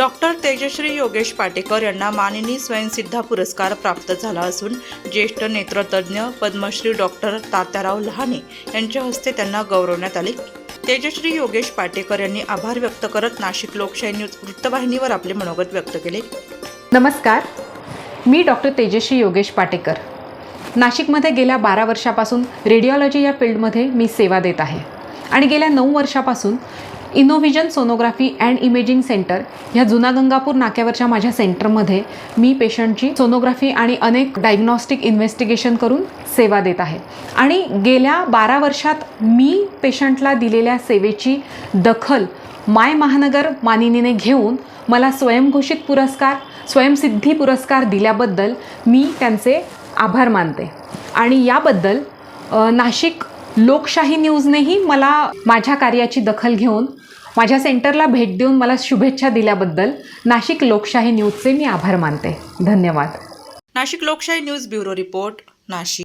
Doctor Tejashree Yogesh Patekar यांना मानिनी स्वयंसिद्धा पुरस्कार प्राप्त झाला असून ज्येष्ठ नेत्रतज्ञ पद्मश्री डॉक्टर तात्याराव लहाने यांच्या हस्ते त्यांना गौरवण्यात आले. तेजश्री योगेश पाटेकर यांनी आभार व्यक्त करत नाशिक लोकशाही न्यूज वृत्तवाहिनीवर आपले मनोगत व्यक्त केले. नमस्कार. मी डॉक्टर तेजश्री योगेश पाटेकर. नाशिकमध्ये गेल्या बारा वर्षापासून रेडिओलॉजी या फील्डमध्ये मी सेवा देत आहे. आणि गेल्या नऊ वर्षापासून Innovision sonography and imaging centre ह्या जुना गंगापूर नाक्यावरच्या माझ्या सेंटरमध्ये मी पेशंटची सोनोग्राफी आणि अनेक डायग्नॉस्टिक इन्व्हेस्टिगेशन करून सेवा देत आहे. आणि गेल्या बारा वर्षात मी पेशंटला दिलेल्या सेवेची दखल माय महानगर मानिनीने घेऊन मला स्वयंघोषित पुरस्कार स्वयंसिद्धी पुरस्कार दिल्याबद्दल मी त्यांचे आभार मानते. आणि याबद्दल नाशिक लोकशाही न्यूजनेही मला माझ्या कार्याची दखल घेऊन माझ्या सेंटरला भेट देऊन मला शुभेच्छा दिल्याबद्दल नाशिक लोकशाही न्यूजचे मी आभार मानते. धन्यवाद. नाशिक लोकशाही न्यूज ब्युरो रिपोर्ट नाशिक.